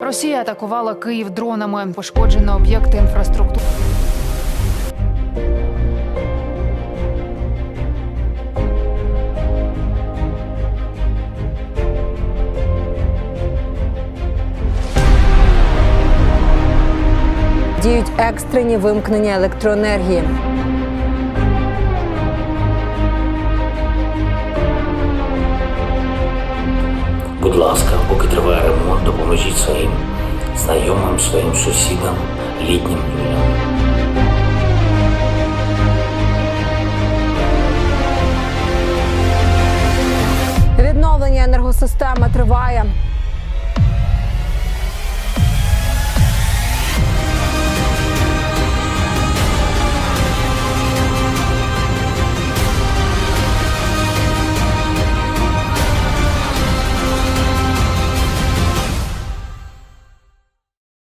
Росія атакувала Київ дронами. Пошкоджено об'єкти інфраструктури. Діють екстрені вимкнення електроенергії. Будь ласка, поки триває допоможіть своїм знайомим, своїм сусідам, літнім людям. Відновлення енергосистеми триває.